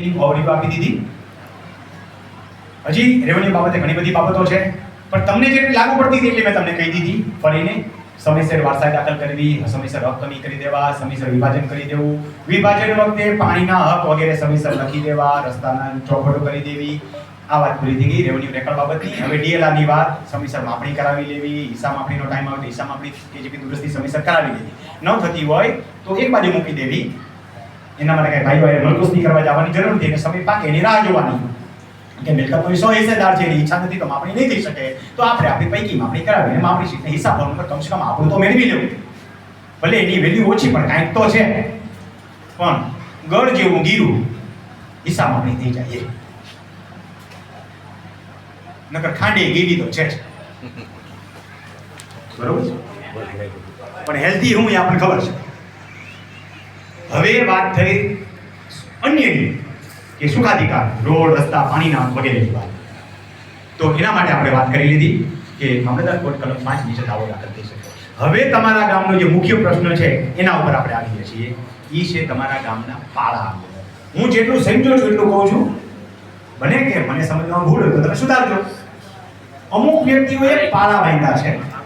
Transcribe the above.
એની overview આપી દીધી. હજી રેવન્યુ બાબતે ઘણી બધી બાબતો છે, પણ તમને જે લાગુ પડતી હતી એટલે મેં તમને કહી દીધી. ફરીને સમયસર વારસાઈ દાખલ કરવી સમયસર હક કમી કરી દેવા, સમયસર વિભાજન કરી દેવું. વિભાજન વખતે પાણીના હક વગેરે સમયસર લખી દેવા, રસ્તાના ચોખવટો કરી દેવી. આ વાત પૂરી થઈ ગઈ રેવન્યુ રેકર્ડ બાબતની. હવે ડીએલઆરની વાત, સમયસર માપણી કરાવી લેવી હિસાબ માપણીનો ટાઈમ આવે તો હિસાબ માપણી કેજીપી દુરસ્તી સમયસર કરાવી લેવી. ન થતી હોય તો એક બાજુ મૂકી દેવી. એના માટે કઈ ભાઈ ભાઈ નહીં કરવા જવાની જરૂર નથી અને સમય પાકે એની રાહ જોવાની. કે મિલકતનો સો હિસ્સેદાર છે એની ઈચ્છા નથી તો માપણી નહીં થઈ શકે. તો આપણે આપણી પૈકી માપણી કરાવીને માપણી શીટને હિસાબ પર કમસે કમ આપણું તો મેળવી લેવું. ભલે એની વેલ્યુ ઓછી પણ કાંઈક તો છે. પણ ગળ જેવું ગીરું હિસાબ માપણી થઈ જાય નકર ખાંડી ગીરી તો છે જ. બરોબર પણ હેલ્ધી હું એ આપણને ખબર છે. હવે વાત થઈ અન્યની કે સુખાધિકાર, રોડ, રસ્તા, પાણીના વગેરેની વાત તો એના માટે આપણે વાત કરી લીધી કે મામલતદાર કોર્ટ કલમ પાંચ નીચે દાવો દાખલ થઈ શકે. હવે તમારા ગામનો જે મુખ્ય પ્રશ્ન છે, એના ઉપર આપણે આવીએ છીએ. એ છે તમારા ગામના પાળા હું જેટલું સમજો છું એટલું કહું છું. બને કે મને સમજવામાં ભૂલ હોય તો તમે સુધારજો. અમુક વ્યક્તિઓએ પાળા બાંધ્યા છે.